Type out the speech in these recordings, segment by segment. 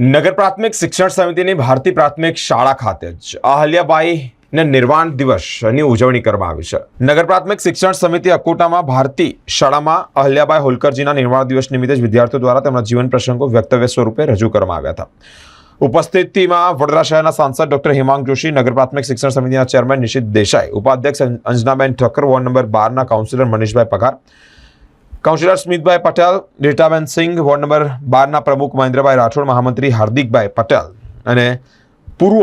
નગર પ્રાથમિક શિક્ષણ સમિતિની ભારતીય પ્રાથમિક શાળા ખાતે જ અહલ્યાબાઈને નિર્વાણ દિવસની ઉજવણી કરવામાં આવી છે. નગર પ્રાથમિક શિક્ષણ સમિતિ અકોટામાં ભારતી શાળામાં અહલ્યાબાઈ હોલકરજીના નિર્વાણ દિવસ નિમિત્તે જ વિદ્યાર્થીઓ દ્વારા તેમના જીવન પ્રસંગો વ્યક્તવ્ય સ્વરૂપે રજૂ કરવામાં આવ્યા હતા. ઉપસ્થિતિમાં વડોદરા શહેરના સાંસદ ડોક્ટર હિમાંગ જોશી, નગર પ્રાથમિક શિક્ષણ સમિતિના ચેરમેન નિશિત દેસાઈ, ઉપાધ્યક્ષ અંજનાબેન ઠક્કર, વોર્ડ નંબર બારના councillor Manishbhai Pagar councillor Smitbhai Patel Ritaben Singh, ward number બારના પ્રમુખ મહેન્દ્રભાઈ રાઠોડ, મહામંત્રી હાર્દિકભાઈ પટેલ અને પૂર્વ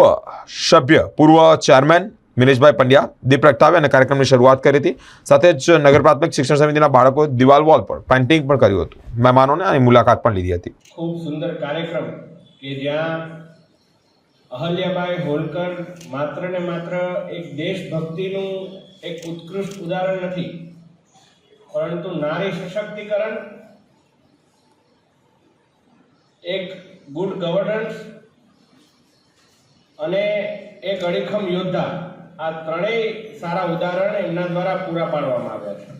સભ્ય, પૂર્વ ચેરમેન મિનેશભાઈ પંડ્યા દીપ પ્રગટાવી અને કાર્યક્રમની શરૂઆત કરી હતી. સાથે જ નગર પ્રાથમિક શિક્ષણ સમિતિના બાળકોએ દિવાલ વોલ પર પેન્ટિંગ પણ કર્યું હતું. મહેમાનોને આની મુલાકાત પણ લીધી હતી. ખૂબ સુંદર કાર્યક્રમ કે જ્યાં અહલ્યાબાઈ હોલકર માત્ર ને માત્ર એક દેશભક્તિનું એક ઉત્કૃષ્ટ ઉદાહરણ નથી પરંતુ નારી સશક્તિકરણ એક ગુડ ગવર્નન્સ અને એક અડીખમ યોદ્ધા આ ત્રણેય સારા ઉદાહરણ એમના દ્વારા પૂરા પાડવામાં આવ્યા છે.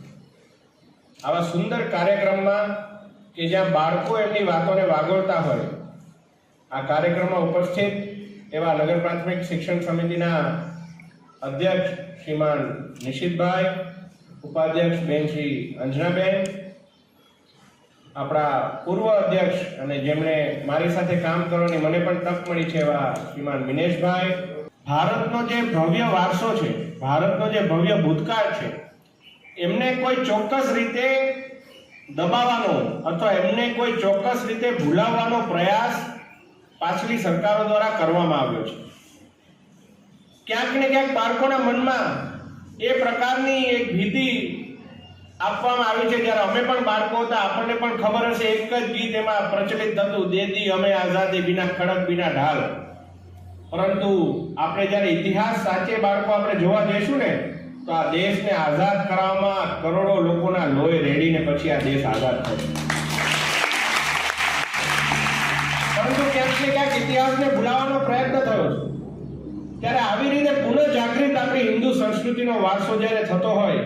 આવા સુંદર કાર્યક્રમમાં કે જ્યાં બાળકો એમની વાતોને વાગોળતા હોય, આ કાર્યક્રમમાં ઉપસ્થિત એવા નગર પ્રાથમિક શિક્ષણ સમિતિના અધ્યક્ષ શ્રીમાન નિશિતભાઈ ઉપાધ્યક્ષ બેન શ્રી અંજનાબેન, આપણા પૂર્વ અધ્યક્ષ અને જેમણે મારી સાથે કામ કરવાની મને પણ તક મળી છે એવા શ્રીમાન મિનેશભાઈ ભારતનો જે ભવ્ય વારસો છે, ભારતનો જે ભવ્ય ભૂતકાળ છે, એમને કોઈ ચોક્કસ રીતે દબાવવાનો અથવા એમને કોઈ ચોક્કસ રીતે ભૂલાવવાનો પ્રયાસ પાછલી સરકારો દ્વારા કરવામાં આવ્યો છે. ક્યાંક ને ક્યાંક બાળકોના મનમાં એ પ્રકારની એક ભીતિ આપવામાં આવી છે. જ્યારે અમે પણ બાળકો હતા, આપણને પણ ખબર હશે, એક જ ગીત એમાં પ્રચલિત થતું દેદી અમે આઝાદી બિના ખડક બિના ઢાલ. પરંતુ આપણે જ્યારે ઇતિહાસ સાચે બાળકો આપણે જોવા જઈશું ને, તો આ દેશને આઝાદ કરાવવામાં કરોડો લોકોના લોહી રેડીને પછી આ દેશ આઝાદ થયો પરંતુ ક્યાંક ને ક્યાંક ઇતિહાસને ભૂલાવવાનો પ્રયત્ન થયો છે. આવી જાગૃત આપણી હિન્દુ સંસ્કૃતિનો વારસો જ્યારે થતો હોય,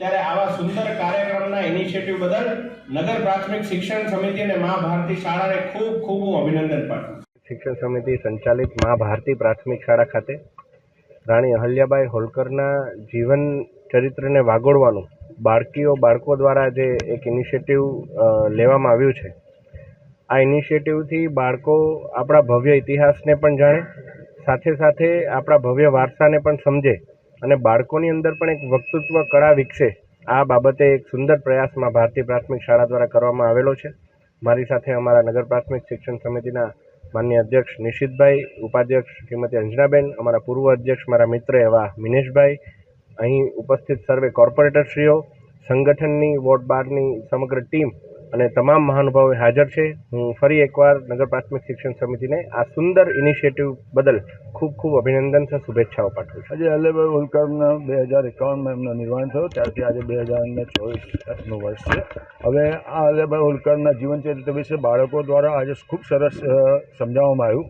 ત્યારે આવા સુંદર કાર્યક્રમના ઇનિશિયેટિવ બદલ નગર પ્રાથમિક શિક્ષણ સમિતિ અને મા ભારતી શાળાને ખૂબ ખૂબ અભિનંદન પાઠવું શિક્ષણ સમિતિ સંચાલિત મા ભારતી પ્રાથમિક શાળા ખાતે રાણી અહલ્યાબાઈ હોલકરના જીવન ચરિત્રને વાગોળવાનું બાળકીઓ, બાળકો દ્વારા જે એક ઇનિશિયેટિવ લેવામાં આવ્યું છે. આ ઇનિશિયેટિવથી બાળકો આપણા ભવ્ય ઇતિહાસને પણ જાણે સાથે સાથે આપણા ભવ્ય વારસાને પણ સમજે અને બાળકોની અંદર પણ એક વક્તૃત્વ કળા વિકસે. આ બાબતે એક સુંદર પ્રયાસમાં ભારતીય પ્રાથમિક શાળા દ્વારા કરવામાં આવેલો છે. મારી સાથે અમારા નગર પ્રાથમિક શિક્ષણ સમિતિના માન્ય અધ્યક્ષ નિશિતભાઈ, ઉપાધ્યક્ષ શ્રીમતી અંજનાબેન, અમારા પૂર્વ અધ્યક્ષ, મારા મિત્ર એવા મિનેશભાઈ. અહીં ઉપસ્થિત સર્વે કોર્પોરેટરશ્રીઓ, સંગઠનની વોર્ડ બારની સમગ્ર ટીમ અને તમામ મહાનુભાવો હાજર છે. હું ફરી એકવાર નગર પ્રાથમિક શિક્ષણ સમિતિને આ સુંદર ઇનિશિયેટિવ બદલ ખૂબ ખૂબ અભિનંદન છે શુભેચ્છાઓ પાઠવું છું. આજે અલ્લેભાઈ હોલકરના બે હજાર એકાવનમાં એમનો નિર્વાણ થયો. ત્યારથી આજે બે હજાર ને ચોવીસનું વર્ષ છે. હવે આ અલ્લેભાઈ હોલકરના જીવનચરિત્ર વિશે બાળકો દ્વારા આજે ખૂબ સરસ સમજાવવામાં આવ્યું.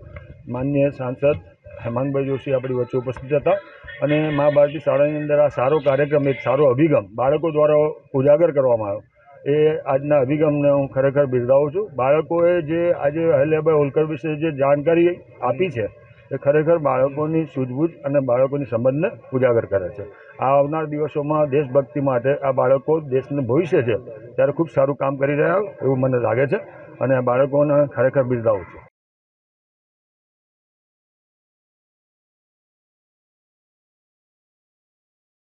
માન્ય સાંસદ હેમાંગભાઈ જોશી આપણી વચ્ચે ઉપસ્થિત હતા અને મા ભારતી શાળાની અંદર આ સારો કાર્યક્રમ, એક સારો અભિગમ બાળકો દ્વારા ઉજાગર કરવામાં આવ્યો. એ આજના અભિગમને હું ખરેખર બિરદાવું છું. બાળકોએ જે આજે અહલ્યાભાઈ હોલકર વિશે જે જાણકારી આપી છે, એ ખરેખર બાળકોની સૂઝબૂઝ અને બાળકોની સંબંધને ઉજાગર કરે છે. આ આવનાર દિવસોમાં દેશભક્તિ માટે આ બાળકો દેશનું ભવિષ્ય છે, ત્યારે ખૂબ સારું કામ કરી રહ્યા એવું મને લાગે છે અને બાળકોને ખરેખર બિરદાવું છું.